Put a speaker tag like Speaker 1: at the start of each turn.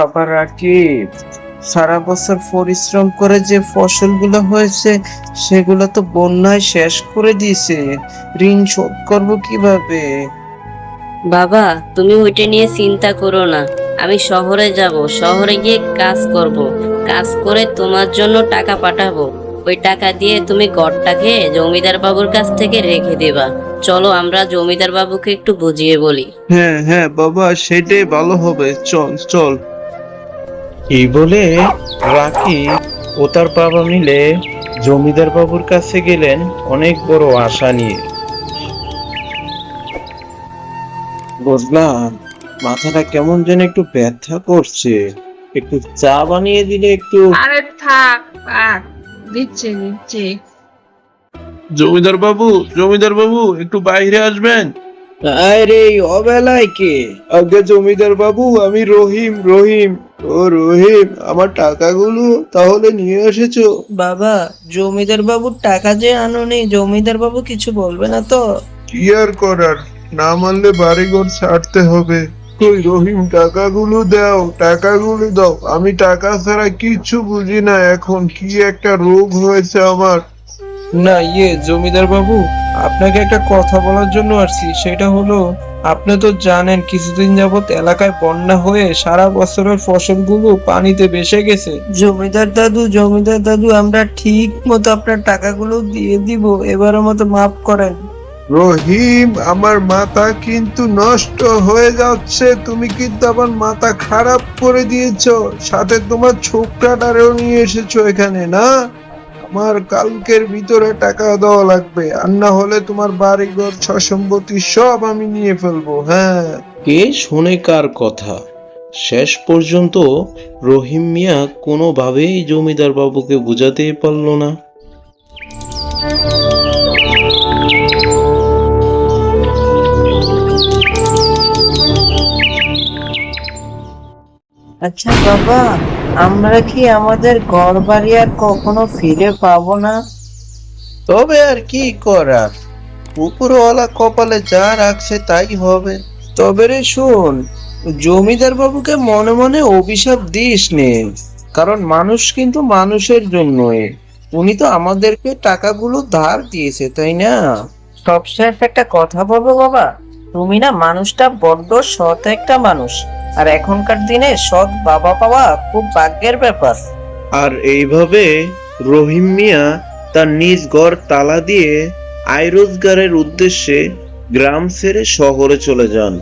Speaker 1: বাবা রাকিব সারা বছর পরিশ্রম করে যে ফসলগুলো হয়েছে সেগুলো তো বন্যায় শেষ করে দিয়েছে। ঋণ শোধ করব কীভাবে?
Speaker 2: বাবা তুমি ওইটা নিয়ে চিন্তা করো না। আমি শহরে যাব শহরে গিয়ে কাজ করব। কাজ করে তোমার জন্য টাকা পাঠাবো। ওই টাকা দিয়ে তুমি গড়টাকে জমিদার বাবুর কাছ থেকে রেখে দেবা। চলো আমরা জমিদার বাবুকে একটু বুঝিয়ে বলি।
Speaker 1: হ্যাঁ হ্যাঁ বাবা সেটাই ভালো হবে। চল চল। এই বলে রাকিব ও তার বাবা মিলে জমিদার বাবুর কাছে গেলেন অনেক বড় আশা নিয়ে। বুঝলাম মাথাটা কেমন যেন একটু ব্যথা করছে। একটু চা বানিয়ে দিলে একটু
Speaker 3: আরে থাক থাক দিচ্ছি দিচ্ছি।
Speaker 1: জমিদার বাবু জমিদার বাবু একটু বাইরে আসবেন। আরে অবেলায় কে? আগে জমিদার বাবু আমি রহিম রহিম। ও রহিম আমার টাকাগুলো তাহলে নিয়ে এসেছ।
Speaker 4: বাবা জমিদার বাবুর টাকা যে আনোনি জমিদার বাবু কিছু বলবে না তো?
Speaker 5: কি আর করার? না মানলে বাড়িঘর ছাড়তে হবে। কই রহিম টাকাগুলো দাও টাকাগুলো দাও। আমি টাকা ছাড়া কিচ্ছু বুঝি না এখন কি একটা রোগ হয়েছে আমার।
Speaker 1: না ইয়ে জমিদার বাবু আপনাকে একটা কথা বলার জন্য আসছি। সেটা হলো আপনি তো জানেন কিছুদিন যাবত এলাকায় বন্যা হয়ে সারা বছরের ফসলগুলো পানিতে ভেসে গেছে।
Speaker 4: জমিদার দাদু জমিদার দাদু আমরা ঠিক মতো আপনার টাকাগুলো দিয়ে দিব এবারের মতো মাফ করেন।
Speaker 5: রহিম আমার মাথা কিন্তু নষ্ট হয়ে যাচ্ছে। তুমি কিন্তু আমার মাথা খারাপ করে দিয়েছ। সাথে তোমার ছোকরাটারেও নিয়ে এসেছ এখানে না? আমার কালকের ভিতরে টাকা দেওয়া লাগবে। আর না হলে তোমার বাড়িঘর সম্পত্তি সব আমি নিয়ে ফেলব হ্যাঁ।
Speaker 1: কে শোনে কার কথা? শেষ পর্যন্ত রহিম মিয়া কোনোভাবেই জমিদার বাবুকে বোঝাতেই পারল না।
Speaker 4: আচ্ছা বাবা আমরা কি আমাদের ঘর বাড়ি আর কখনো ফিরে পাবো না?
Speaker 1: তবে আর কি করার? উপরওয়ালা কপালে যা রাখছে তাই হবে। তবে রে শোন জমিদার বাবুকে মনে মনে অভিশাপ দিস নে কারণ মানুষ কিন্তু মানুষের জন্যই। উনি তো আমাদেরকে টাকাগুলো ধার দিয়েছে তাই না?
Speaker 4: সবশেষ একটা কথা বলব বাবা। তুমি না মানুষটা বড্ড সৎ একটা মানুষ। আর এখনকার দিনে সৎ বাবা পাওয়া খুব ভাগ্যের ব্যাপার।
Speaker 1: আর এইভাবে রহিম মিয়া তার নিজ ঘর তালা দিয়ে আয় রোজগারের উদ্দেশ্যে গ্রাম ছেড়ে শহরে চলে যান।